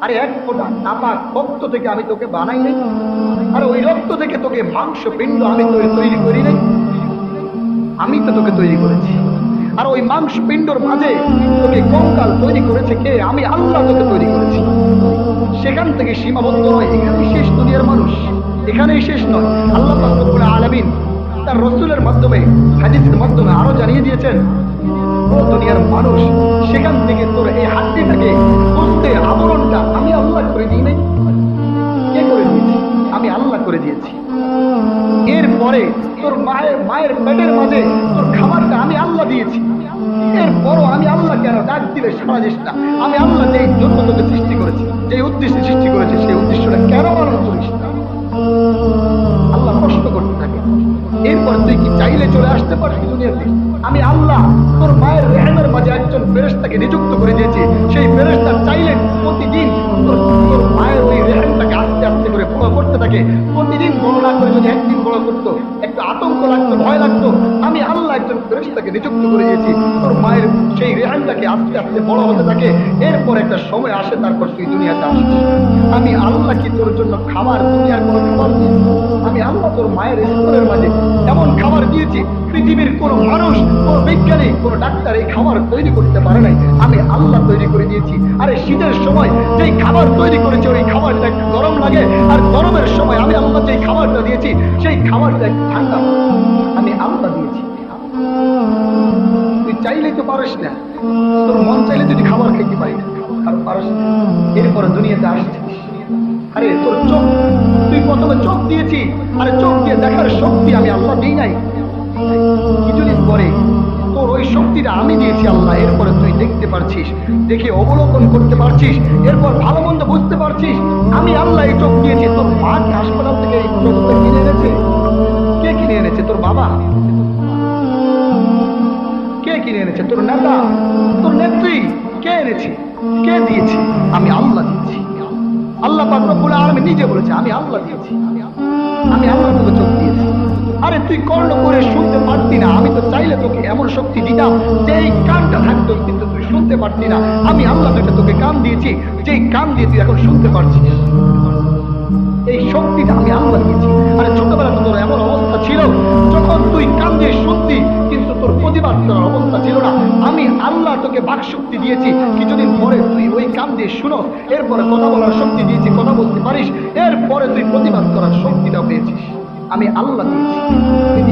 আরে এক ফোঁটা নাপাক রক্ত থেকে আমি তোকে বানাই নাই। আর ওই রক্ত থেকে তোকে মাংস পিণ্ড আমি তোকে তৈরি করি নাই। আমি তো তোকে তৈরি করেছি। আর ওই মাংস পিণ্ডর মাঝে তোকে কঙ্কাল তৈরি করেছে কে? আমি আল্লাহ তোকে তৈরি করেছি। সেখান থেকে সীমাবদ্ধ নয় এখানে শেষ দুনিয়ার মানুষ। এখানেই শেষ নয়। আল্লাহ রব্বুল আলামিন তার রসুলের মাধ্যমে, হাদিসের মাধ্যমে আরও জানিয়ে দিয়েছেন দুনিয়ার মানুষ করে দিয়েছি। এরপরে তোর মায়ের মায়ের পেটের মাঝে তোর খাবারটা আমি আল্লাহ দিয়েছি। এরপরও আমি আল্লাহ কেন ডাক দিলে সারা না আমি আল্লাহ যে জন্য তোকে সৃষ্টি করেছি। যে উদ্দেশ্যে সৃষ্টি করেছি, সেই উদ্দেশ্যটা কেন পালন করিস আল্লাহ কষ্ট করতে থাকে। এরপর তুই কি চাইলে চলে আসতে পারবি দুনিয়াতে? আমি আল্লাহ তোর মায়ের রেহেমের মাঝে একজন ফেরেশতাকে নিযুক্ত করে দিয়েছি। সেই ফেরেশতা বড় করতো, একটু আতঙ্ক লাগতো, ভয় লাগতো। আমি আল্লাহ একজন ফেরেশতাকে নিযুক্ত করে দিয়েছি। তোর মায়ের সেই রেহানটাকে আস্তে আস্তে বড় হতে থাকে। এরপর একটা সময় আসে, তারপর তুই দুনিয়াতে আসিস। আমি আল্লাহ কি তোর জন্য খাবার দুনিয়ার কোনো খাবার দিয়েছি? আমি আল্লাহ তোর মায়ের স্তরের মাঝে এমন খাবার দিয়েছি, পৃথিবীর কোনো মানুষ, কোনো বিজ্ঞানী, কোনো ডাক্তার এই খাবার তৈরি করতে পারে নাই। আমি আল্লাহ তৈরি করে দিয়েছি। আরে শীতের সময় যেই খাবার তৈরি করেছে, ওই খাবারটা একটু গরম লাগে, আর গরমের দিয়েছি সেই খাবারটা ঠান্ডা। আমি আল্লাহ দিয়েছি। তুই চাইলেই তো পারিস না। তোর মন চাইলে যদি খাবার খেতে পারি না আর পারিস না। এরপরে দুনিয়াতে আসছিস। আরে, তোর চোখ, তুই প্রথমে চোখ দিয়েছি, আরে চোখ দিয়ে দেখার শক্তি আমি আল্লাহ দিই নাই। কিছুদিন পরে তোর ওই শক্তিটা আমি দিয়েছি আল্লাহ। এরপরে তুই দেখতে পারছিস, দেখে অবলোকন করতে পারছিস, এরপর ভালো মন্দ বুঝতে পারছিস। আমি আল্লাহ এই চোখ দিয়েছি, তোর মাকে হাসপাতাল থেকে বাবা। কে কিনে এনেছে? তোর নেতা? তোর নেত্রী? কে এনেছে? কে দিয়েছে? আমি আল্লাহ দিয়েছি। আল্লাহ পাক রব্বুল আলামিন নিজে বলেছে, আমি আল্লাহ দিয়েছি। আমি আল্লাহ তোকে চোখ দিয়েছি। আরে তুই কর্ণ করে শুনতে পারতি না। আমি তো চাইলে তোকে এমন শক্তি দিতাম যে এই কানটা থাকতো, কিন্তু তুই শুনতে পারতি না। আমি আল্লাহ তোকে তোকে কান দিয়েছি, যেই কান দিয়ে তুই এখন শুনতে পারছিস। এই শক্তিটা আমি আল্লাহ দিয়েছি। যখন তুই কান্দে শুনতি কিন্তু তোর প্রতিবাদ করার অবস্থা ছিল না। আমি আল্লাহ তোকে বাক শক্তি দিয়েছি। কিছুদিন পরে তুই ওই কাম দিয়ে এরপরে কথা বলার শক্তি দিয়েছি, কথা বলতে পারিস। এরপরে তুই প্রতিবাদ করার শক্তিটা পেয়েছিস। আমি আল্লাহ দিয়েছি।